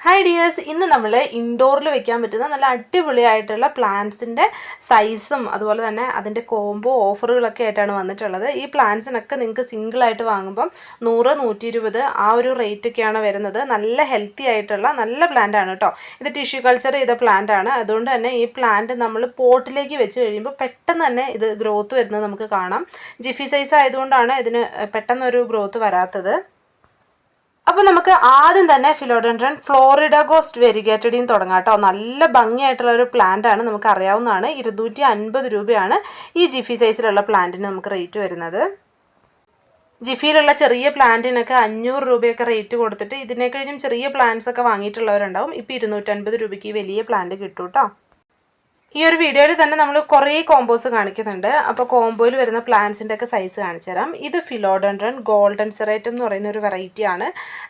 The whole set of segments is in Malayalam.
ഹായ് ഡിയേഴ്സ് ഇന്ന് നമ്മൾ ഇൻഡോറിൽ വെക്കാൻ പറ്റുന്ന നല്ല അടിപൊളിയായിട്ടുള്ള പ്ലാന്റ്സിന്റെ സൈസും അതുപോലെ തന്നെ അതിന്റെ കോംബോ ഓഫറുകളൊക്കെ ആയിട്ടാണ് വന്നിട്ടുള്ളത്. ഈ പ്ലാന്റ്സിനൊക്കെ നിങ്ങൾക്ക് സിംഗിളായിട്ട് വാങ്ങുമ്പം നൂറ് നൂറ്റി ഇരുപത് ആ ഒരു റേറ്റൊക്കെയാണ് വരുന്നത്. നല്ല ഹെൽത്തി ആയിട്ടുള്ള നല്ല പ്ലാന്റ് ആണ് കേട്ടോ ഇത് ടിഷ്യൂ കൾച്ചർ ചെയ്ത പ്ലാന്റ് ആണ്. അതുകൊണ്ട് തന്നെ ഈ പ്ലാന്റ് നമ്മൾ പോട്ടിലേക്ക് വെച്ച് കഴിയുമ്പോൾ പെട്ടെന്ന് തന്നെ ഇത് ഗ്രോത്ത് വരുന്നത് നമുക്ക് കാണാം. ജിഫി സൈസ് ആയതുകൊണ്ടാണ് ഇതിന് പെട്ടെന്നൊരു ഗ്രോത്ത് വരാത്തത്. അപ്പോൾ നമുക്ക് ആദ്യം തന്നെ ഫിലോഡൻഡ്രൻ ഫ്ലോറിഡ ഗോസ്റ്റ് വെരിഗേറ്റഡിയും തുടങ്ങാം കേട്ടോ നല്ല ഭംഗിയായിട്ടുള്ള ഒരു പ്ലാന്റ് ആണ് നമുക്ക് അറിയാവുന്നതാണ്. ഇരുന്നൂറ്റി അൻപത് രൂപയാണ് ഈ ജിഫി സൈസിലുള്ള പ്ലാന്റിന് നമുക്ക് റേറ്റ് വരുന്നത്. ജിഫിയിലുള്ള ചെറിയ പ്ലാന്റിനൊക്കെ അഞ്ഞൂറ് രൂപയൊക്കെ റേറ്റ് കൊടുത്തിട്ട് ഇതിനെ കഴിഞ്ഞും ചെറിയ പ്ലാന്റ്സ് ഒക്കെ വാങ്ങിയിട്ടുള്ളവരുണ്ടാവും. ഇപ്പോൾ ഇരുന്നൂറ്റൻപത് രൂപയ്ക്ക് വലിയ പ്ലാന്റ് കിട്ടും കേട്ടോ ഈ ഒരു വീഡിയോയിൽ തന്നെ നമ്മൾ കുറേ കോമ്പോസ് കാണിക്കുന്നുണ്ട്. അപ്പോൾ കോമ്പോയിൽ വരുന്ന പ്ലാന്റ്സിന്റെ ഒക്കെ സൈസ് കാണിച്ചു തരാം. ഇത് ഫിലോഡൻഡ്രൻ ഗോൾഡൻ സെറേറ്റം എന്ന് പറയുന്ന ഒരു വെറൈറ്റിയാണ്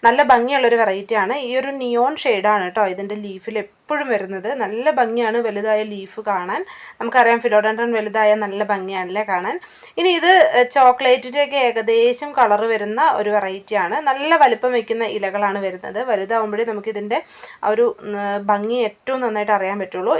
നല്ല ഭംഗിയുള്ളൊരു വെറൈറ്റിയാണ് ഈ ഒരു നിയോൺ ഷെയ്ഡാണ് കേട്ടോ ഇതിന്റെ ലീഫിൽ എപ്പോഴും വരുന്നത്. നല്ല ഭംഗിയാണ് വലുതായ ലീഫ് കാണാൻ. നമുക്കറിയാം ഫിലോഡൻഡ്രൻ വലുതായ നല്ല ഭംഗിയാണല്ലേ കാണാൻ. ഇനി ഇത് ചോക്ലേറ്റിന്റെയൊക്കെ ഏകദേശം കളർ വരുന്ന ഒരു വെറൈറ്റിയാണ് നല്ല വലുപ്പം വയ്ക്കുന്ന ഇലകളാണ് വരുന്നത്. വലുതാവുമ്പോഴേ നമുക്കിതിന്റെ ഒരു ഭംഗി ഏറ്റവും നന്നായിട്ട് അറിയാൻ പറ്റുള്ളൂ.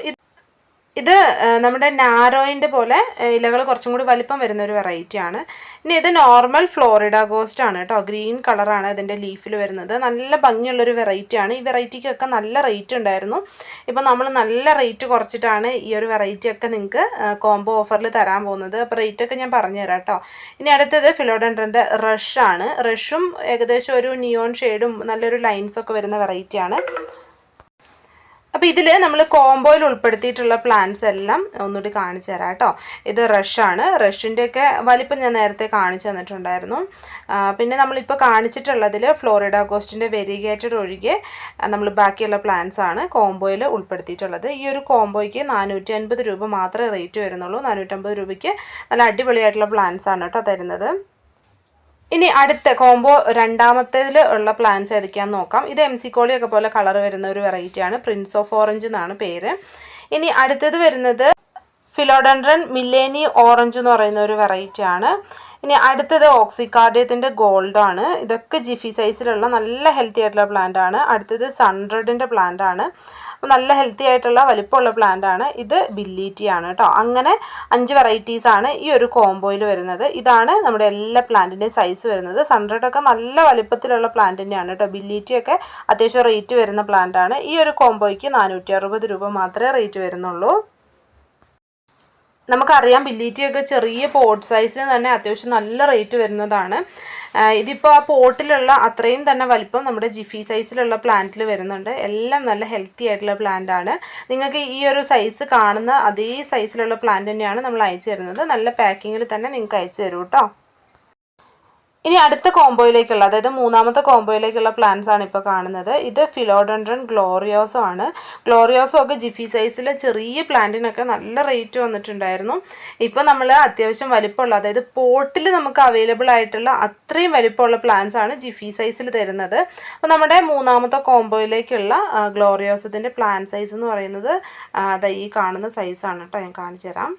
ഇത് നമ്മുടെ നാരോയിന്റെ പോലെ ഇലകൾ കുറച്ചും കൂടി വലിപ്പം വരുന്ന ഒരു വെറൈറ്റി ആണ്. ഇനി ഇത് നോർമൽ ഫ്ലോറിഡ ഗോസ്റ്റ് ആണ് കേട്ടോ ഗ്രീൻ കളറാണ് ഇതിന്റെ ലീഫിൽ വരുന്നത്. നല്ല ഭംഗിയുള്ളൊരു വെറൈറ്റി ആണ്. ഈ വെറൈറ്റിക്കൊക്കെ നല്ല റേറ്റ് ഉണ്ടായിരുന്നു. ഇപ്പം നമ്മൾ നല്ല റേറ്റ് കുറച്ചിട്ടാണ് ഈ ഒരു വെറൈറ്റി ഒക്കെ നിങ്ങൾക്ക് കോംബോ ഓഫറിൽ തരാൻ പോകുന്നത്. അപ്പോൾ റേറ്റൊക്കെ ഞാൻ പറഞ്ഞു തരാം കേട്ടോ ഇനി അടുത്തത് ഫിലോഡൻഡ്രന്റെ റഷ് ആണ്. റഷും ഏകദേശം ഒരു നിയോൺ ഷെയ്ഡും നല്ലൊരു ലൈൻസൊക്കെ വരുന്ന വെറൈറ്റി ആണ്. അപ്പോൾ ഇതിൽ നമ്മൾ കോംബോയിൽ ഉൾപ്പെടുത്തിയിട്ടുള്ള പ്ലാന്റ്സ് എല്ലാം ഒന്നുകൂടി കാണിച്ചു തരാം കേട്ടോ. ഇത് റഷാണ് റഷിന്റെയൊക്കെ വലിപ്പം ഞാൻ നേരത്തെ കാണിച്ചു തന്നിട്ടുണ്ടായിരുന്നു. പിന്നെ നമ്മളിപ്പോൾ കാണിച്ചിട്ടുള്ളതിൽ ഫ്ലോറിഡ കോസ്റ്റിന്റെ വെരിഗേറ്റഡ് ഒഴികെ നമ്മൾ ബാക്കിയുള്ള പ്ലാന്റ്സ് ആണ് കോംബോയിൽ ഉൾപ്പെടുത്തിയിട്ടുള്ളത്. ഈ ഒരു കോംബോയ്ക്ക് നാനൂറ്റി അൻപത് രൂപ മാത്രമേ റേറ്റ് വരുന്നുള്ളൂ. നാനൂറ്റമ്പത് രൂപയ്ക്ക് നല്ല അടിപൊളിയായിട്ടുള്ള പ്ലാന്റ്സ് ആണ് കേട്ടോ തരുന്നത്. ഇനി അടുത്ത കോംബോ രണ്ടാമത്തേതിൽ ഉള്ള പ്ലാന്റ്സ് ഏതൊക്കെയാന്ന് നോക്കാം. ഇത് എം സി കോളിയൊക്കെ പോലെ കളർ വരുന്ന ഒരു വെറൈറ്റി ആണ്. പ്രിൻസ് ഓഫ് ഓറഞ്ച് എന്നാണ് പേര്. ഇനി അടുത്തത് വരുന്നത് ഫിലോഡൻഡ്രൻ മില്ലേനി ഓറഞ്ച് എന്ന് പറയുന്ന ഒരു വെറൈറ്റി ആണ്. ഇനി അടുത്തത് ഓക്സിക്കാർഡിയത്തിന്റെ ഗോൾഡ് ആണ് ഇതൊക്കെ ജിഫി സൈസിലുള്ള നല്ല ഹെൽത്തി ആയിട്ടുള്ള പ്ലാന്റ് ആണ്. അടുത്തത് സൺഡ്രഡിന്റെ പ്ലാന്റ് ആണ്. നല്ല ഹെൽത്തി ആയിട്ടുള്ള വലിപ്പമുള്ള പ്ലാന്റ് ആണ്. ഇത് ബില്ലിറ്റി ആണ് കേട്ടോ അങ്ങനെ അഞ്ച് വെറൈറ്റീസ് ആണ് ഈ ഒരു കോംബോയിൽ വരുന്നത്. ഇതാണ് നമ്മുടെ എല്ലാ പ്ലാന്റിന്റെയും സൈസ് വരുന്നത്. സൺറെഡ് ഒക്കെ നല്ല വലിപ്പത്തിലുള്ള പ്ലാന്റ് തന്നെയാണ് കേട്ടോ ബില്ലീറ്റി ഒക്കെ അത്യാവശ്യം റേറ്റ് വരുന്ന പ്ലാന്റ് ആണ്. ഈ ഒരു കോംബോയ്ക്ക് നാനൂറ്റി രൂപ മാത്രമേ റേറ്റ് വരുന്നുള്ളൂ. നമുക്കറിയാം ബില്ലീറ്റിയൊക്കെ ചെറിയ പോട്ട് സൈസിന് തന്നെ അത്യാവശ്യം നല്ല റേറ്റ് വരുന്നതാണ്. ഇതിപ്പോൾ ആ പോട്ടിലുള്ള അത്രയും തന്നെ വലിപ്പം നമ്മുടെ ജിഫി സൈസിലുള്ള പ്ലാന്റിൽ വരുന്നുണ്ട്. എല്ലാം നല്ല ഹെൽത്തി ആയിട്ടുള്ള പ്ലാന്റ് ആണ്. നിങ്ങൾക്ക് ഈ ഒരു സൈസ് കാണുന്ന അതേ സൈസിലുള്ള പ്ലാന്റ് തന്നെയാണ് നമ്മൾ അയച്ചു തരുന്നത്. നല്ല പാക്കിങ്ങിൽ തന്നെ നിങ്ങൾക്ക് അയച്ചു തരും കേട്ടോ. ഇനി അടുത്ത കോംബോയിലേക്കുള്ള അതായത് മൂന്നാമത്തെ കോംബോയിലേക്കുള്ള പ്ലാന്റ്സ് ആണ് ഇപ്പോൾ കാണുന്നത്. ഇത് ഫിലോഡൻഡ്രൻ ഗ്ലോറിയോസോ ആണ്. ഗ്ലോറിയോസോ ഒക്കെ ജിഫി സൈസിലെ ചെറിയ പ്ലാന്റിനൊക്കെ നല്ല റേറ്റ് വന്നിട്ടുണ്ടായിരുന്നു. ഇപ്പോൾ നമ്മൾ അത്യാവശ്യം വലിപ്പമുള്ള അതായത് പോട്ടിൽ നമുക്ക് അവൈലബിൾ ആയിട്ടുള്ള അത്രയും വലിപ്പമുള്ള പ്ലാന്റ്സ് ആണ് ജിഫി സൈസിൽ തരുന്നത്. അപ്പോൾ നമ്മുടെ മൂന്നാമത്തെ കോംബോയിലേക്കുള്ള ഗ്ലോറിയോസത്തിന്റെ പ്ലാന്റ് സൈസ് എന്ന് പറയുന്നത് അതായത് ഈ കാണുന്ന സൈസാണ് കേട്ടോ ഞാൻ കാണിച്ചു തരാം.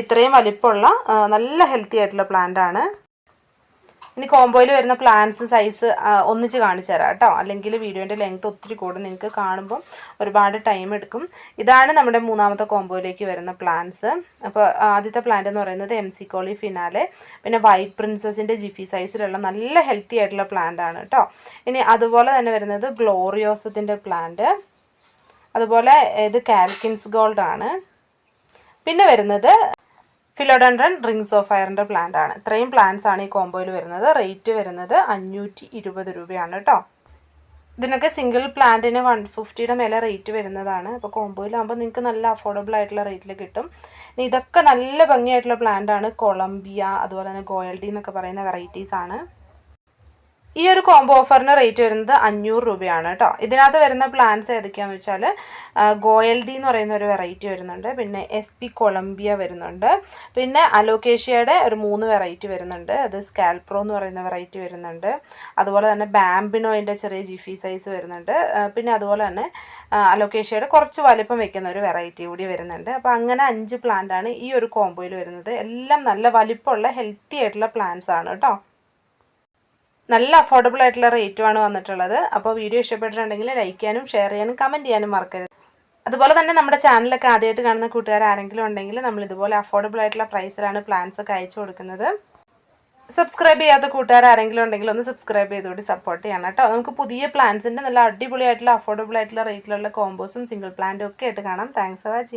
ഇത്രയും വലിപ്പമുള്ള നല്ല ഹെൽത്തി ആയിട്ടുള്ള പ്ലാന്റ് ആണ്. ഇനി കോംബോയിൽ വരുന്ന പ്ലാന്റ്സ് സൈസ് ഒന്നിച്ച് കാണിച്ചു തരാം കേട്ടോ. അല്ലെങ്കിൽ വീഡിയോന്റെ ലെങ്ത് ഒത്തിരി കൂടും. നിങ്ങൾക്ക് കാണുമ്പോൾ ഒരുപാട് ടൈം എടുക്കും. ഇതാണ് നമ്മുടെ മൂന്നാമത്തെ കോംബോയിലേക്ക് വരുന്ന പ്ലാന്റ്സ് അപ്പോൾ ആദ്യത്തെ പ്ലാന്റ് എന്ന് പറയുന്നത് എം സി കോളി ഫിനാലെ പിന്നെ വൈറ്റ് പ്രിൻസസിന്റെ ജിഫി സൈസിലുള്ള നല്ല ഹെൽത്തി ആയിട്ടുള്ള പ്ലാന്റ് ആണ് കേട്ടോ. ഇനി അതുപോലെ തന്നെ വരുന്നത് ഗ്ലോറിയോസത്തിന്റെ പ്ലാന്റ് അതുപോലെ ഇത് കാൽക്കിൻസ് ഗോൾഡ് ആണ്. പിന്നെ വരുന്നത് ഫിലോഡൻഡ്രൻ റിങ്സ് ഓഫ് ഫയറിന്റെ പ്ലാന്റ് ആണ്. ഇത്രയും പ്ലാന്റ്സ് ആണ് ഈ കോംബോയിൽ വരുന്നത്. റേറ്റ് വരുന്നത് അഞ്ഞൂറ്റി ഇരുപത് രൂപയാണ് കേട്ടോ ഇതിനൊക്കെ സിംഗിൾ പ്ലാന്റിന് വൺ ഫിഫ്റ്റിയുടെ മേലെ റേറ്റ് വരുന്നതാണ്. അപ്പോൾ കോംബോയിലാകുമ്പോൾ നിങ്ങൾക്ക് നല്ല അഫോർഡബിൾ ആയിട്ടുള്ള റേറ്റിൽ കിട്ടും. ഇതൊക്കെ നല്ല ഭംഗിയായിട്ടുള്ള പ്ലാന്റ് ആണ്. കൊളംബിയ അതുപോലെ തന്നെ ഗോയൽഡി എന്നൊക്കെ പറയുന്ന വെറൈറ്റീസ് ആണ്. ഈ ഒരു കോംബോ ഓഫറിന് റേറ്റ് വരുന്നത് അഞ്ഞൂറ് രൂപയാണ് കേട്ടോ ഇതിനകത്ത് വരുന്ന പ്ലാൻസ് ഏതൊക്കെയാണെന്ന് വെച്ചാൽ ഗോയൽ ഡി എന്ന് പറയുന്ന ഒരു വെറൈറ്റി വരുന്നുണ്ട് പിന്നെ എസ് പി കൊളംബിയ വരുന്നുണ്ട് പിന്നെ അലോക്കേഷ്യയുടെ ഒരു മൂന്ന് വെറൈറ്റി വരുന്നുണ്ട് അത് സ്കാൽപ്രോ എന്ന് പറയുന്ന വെറൈറ്റി വരുന്നുണ്ട് അതുപോലെ തന്നെ ബാംബിനോയിന്റെ ചെറിയ ജിഫി സൈസ് വരുന്നുണ്ട് പിന്നെ അതുപോലെ തന്നെ അലോക്കേഷ്യയുടെ കുറച്ച് വലിപ്പം വെക്കുന്ന ഒരു വെറൈറ്റി കൂടി വരുന്നുണ്ട്. അപ്പോൾ അങ്ങനെ അഞ്ച് പ്ലാന്റ് ആണ് ഈ ഒരു കോംബോയിൽ വരുന്നത്. എല്ലാം നല്ല വലിപ്പമുള്ള ഹെൽത്തി ആയിട്ടുള്ള പ്ലാന്റ്സ് ആണ് കേട്ടോ നല്ല അഫോർഡബിൾ ആയിട്ടുള്ള റേറ്റുമാണ് വന്നിട്ടുള്ളത്. അപ്പോൾ വീഡിയോ ഇഷ്ടപ്പെട്ടിട്ടുണ്ടെങ്കിൽ ലൈക്ക് ചെയ്യാനും ഷെയർ ചെയ്യാനും കമന്റ് ചെയ്യാനും മറക്കരുത്. അതുപോലെ തന്നെ നമ്മുടെ ചാനലൊക്കെ ആദ്യമായിട്ട് കാണുന്ന കൂട്ടുകാർ ആരെങ്കിലും ഉണ്ടെങ്കിൽ നമ്മൾ ഇതുപോലെ അഫോർഡബിൾ ആയിട്ടുള്ള പ്രൈസിലാണ് പ്ലാൻസ് ഒക്കെ അയച്ചു കൊടുക്കുന്നത്. സബ്സ്ക്രൈബ് ചെയ്യാത്ത കൂട്ടുകാർ ആരെങ്കിലും ഉണ്ടെങ്കിൽ ഒന്ന് സബ്സ്ക്രൈബ് ചെയ്തുകൂടി സപ്പോർട്ട് ചെയ്യണം കേട്ടോ. നമുക്ക് പുതിയ പ്ലാൻസിന്റെ നല്ല അടിപൊളിയായിട്ടുള്ള അഫോർഡബിൾ ആയിട്ടുള്ള റേറ്റിലുള്ള കോമ്പോസും സിംഗിൾ പ്ലാന്റും ഒക്കെ ആയിട്ട് കാണാം. Thanks for watching